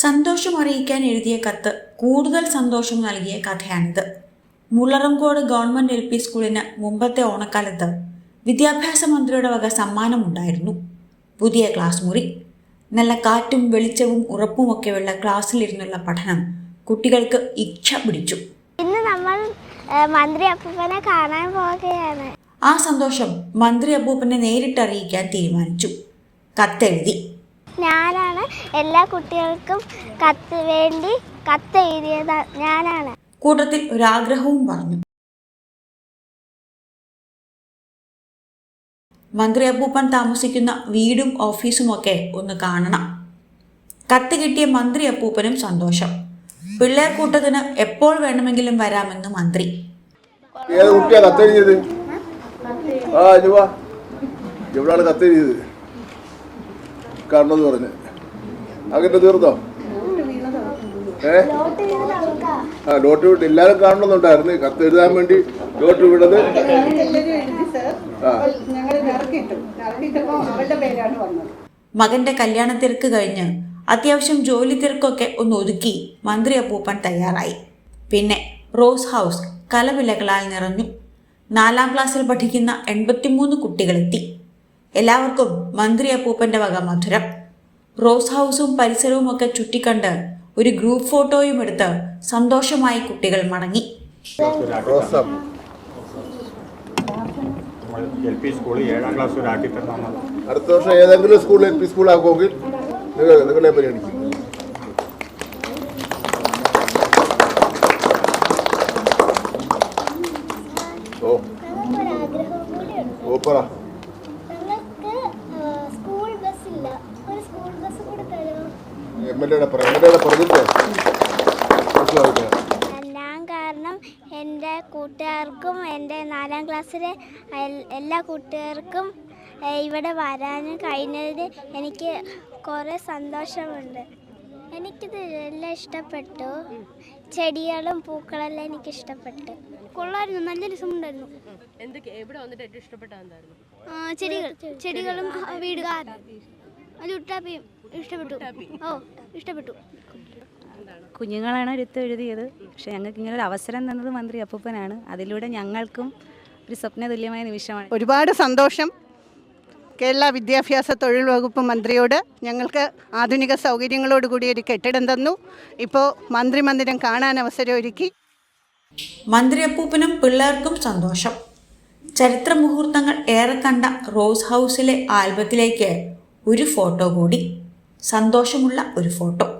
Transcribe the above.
സന്തോഷം അറിയിക്കാൻ എഴുതിയ കത്ത് കൂടുതൽ സന്തോഷം നൽകിയ കഥയാണിത്. മുള്ളറങ്കോട് ഗവൺമെന്റ് എൽ പി സ്കൂളിന് മുമ്പത്തെ ഓണക്കാലത്ത് വിദ്യാഭ്യാസ മന്ത്രിയുടെ വക സമ്മാനമുണ്ടായിരുന്നു. പുതിയ ക്ലാസ് മുറി നല്ല കാറ്റും വെളിച്ചവും ഉറപ്പുമൊക്കെയുള്ള ക്ലാസ്സിലിരുന്നുള്ള പഠനം കുട്ടികൾക്ക് ഇച്ഛ പിടിച്ചു. ഇന്ന് നമ്മൾ മന്ത്രി അപ്പൂപ്പനെ കാണാൻ പോവുകയാണ്. ആ സന്തോഷം മന്ത്രി അപ്പൂപ്പനെ നേരിട്ട് അറിയിക്കാൻ തീരുമാനിച്ചു. കത്തെഴുതി. ഞാനാണ് എല്ലാ കുട്ടികൾക്കും കത്ത് വേണ്ടി കത്ത് എഴുതിയത് ഞാനാണ്. കൂട്ടത്തിൽ ഒരാഗ്രഹവും പറഞ്ഞു. മന്ത്രി അപ്പൂപ്പൻ താമസിക്കുന്ന വീടും ഓഫീസും ഒക്കെ ഒന്ന് കാണണം. കത്ത് കിട്ടിയ മന്ത്രി അപ്പൂപ്പനും സന്തോഷം. പിള്ളേർ കൂട്ടത്തിന് എപ്പോൾ വേണമെങ്കിലും വരാമെന്ന് മന്ത്രി. ഏത് കുട്ടിയാ കത്തെഴുതിയത് ആ കത്തെഴുതിയത് കാണണമെന്ന് പറഞ്ഞ്. അങ്ങനെ തീർന്നോ? ഏ? ആ ലോട്ട് വിട്ട് എല്ലാവരും കാണണമെന്നുണ്ടായിരുന്നു കത്ത് എഴുതാൻ വേണ്ടി ലോട്ട് വിടത് മകന്റെ കല്യാണ തിരക്ക് കഴിഞ്ഞ് അത്യാവശ്യം ജോലി തിരക്കൊക്കെ ഒന്ന് ഒതുക്കി മന്ത്രി അപ്പൂപ്പൻ തയ്യാറായി. പിന്നെ റോസ് ഹൗസ് കലവിലകളാൽ നിറഞ്ഞു. നാലാം ക്ലാസ്സിൽ പഠിക്കുന്ന എൺപത്തിമൂന്ന് കുട്ടികളെത്തി. എല്ലാവർക്കും മന്ത്രി അപ്പൂപ്പന്റെ വക മധുരം. റോസ് ഹൗസും പരിസരവും ഒക്കെ ചുറ്റിക്കണ്ട് ഒരു ഗ്രൂപ്പ് ഫോട്ടോയും എടുത്ത് സന്തോഷമായി കുട്ടികൾ മടങ്ങി. റോസാപ്പൂ എൽ പി സ്കൂളിൽ ഏഴാം ക്ലാസ് വരെ ആക്കി അടുത്ത വർഷം ഏതെങ്കിലും സ്കൂളിൽ എൽ പി സ്കൂളാക്കുമെങ്കിൽ നിങ്ങൾ നിങ്ങളെ പരിഗണിക്കും ഓ. ഓ പറ ഞങ്ങൾക്ക് സ്കൂൾ ബസ് ഇല്ല ഒരു സ്കൂൾ ബസ് കൂടെ തരുമോ എം എൽ എയുടെ പറ എം എൽ എയുടെ പറഞ്ഞിട്ട് മനസ്സിലാവില്ല ഞാൻ കാരണം എന്റെ കൂട്ടുകാർക്കും എന്റെ നാലാം ക്ലാസ്സിലെ എല്ലാ കൂട്ടുകാർക്കും ഇവിടെ വരാനും കഴിഞ്ഞതിൽ എനിക്ക് കുറേ സന്തോഷമുണ്ട്. എനിക്കിത് എല്ലാം ഇഷ്ടപ്പെട്ടു. ചെടികളും പൂക്കളെല്ലാം എനിക്ക് ഇഷ്ടപ്പെട്ടു കൊള്ളായിരുന്നു. നല്ല രസമുണ്ടായിരുന്നു. എന്തൊക്കെ? എവിടെ വന്നിട്ട് ഏറ്റവും ഇഷ്ടപ്പെട്ട എന്തായിരുന്നു? ചെടികൾ. ചെടികളും വീടുകാരും അത് ഉട്ടാപ്പിയും ഇഷ്ടപ്പെട്ടു. ഓ. ഇഷ്ടപ്പെട്ടു. കുഞ്ഞുങ്ങളാണ് എടുത്ത് എഴുതിയത്. പക്ഷെ ഞങ്ങൾക്ക് ഇങ്ങനെ ഒരു അവസരം തന്നത് മന്ത്രി അപ്പൂപ്പനാണ്. അതിലൂടെ ഞങ്ങൾക്കും ഒരു സ്വപ്ന തുല്യമായ നിമിഷമാണ്. ഒരുപാട് സന്തോഷം. കേരള വിദ്യാഭ്യാസ തൊഴിൽ വകുപ്പ് മന്ത്രിയോട് ഞങ്ങൾക്ക് ആധുനിക സൗകര്യങ്ങളോടുകൂടി ഒരു കെട്ടിടം തന്നു. ഇപ്പോൾ മന്ത്രി മന്ദിരം കാണാൻ അവസരം ഒരുക്കി. മന്ത്രി അപ്പൂപ്പനും പിള്ളേർക്കും സന്തോഷം. ചരിത്ര മുഹൂർത്തങ്ങൾ ഏറെ കണ്ട റോസ് ഹൗസിലെ ആൽബത്തിലേക്ക് ഒരു ഫോട്ടോ കൂടി. സന്തോഷമുള്ള ഒരു ഫോട്ടോ.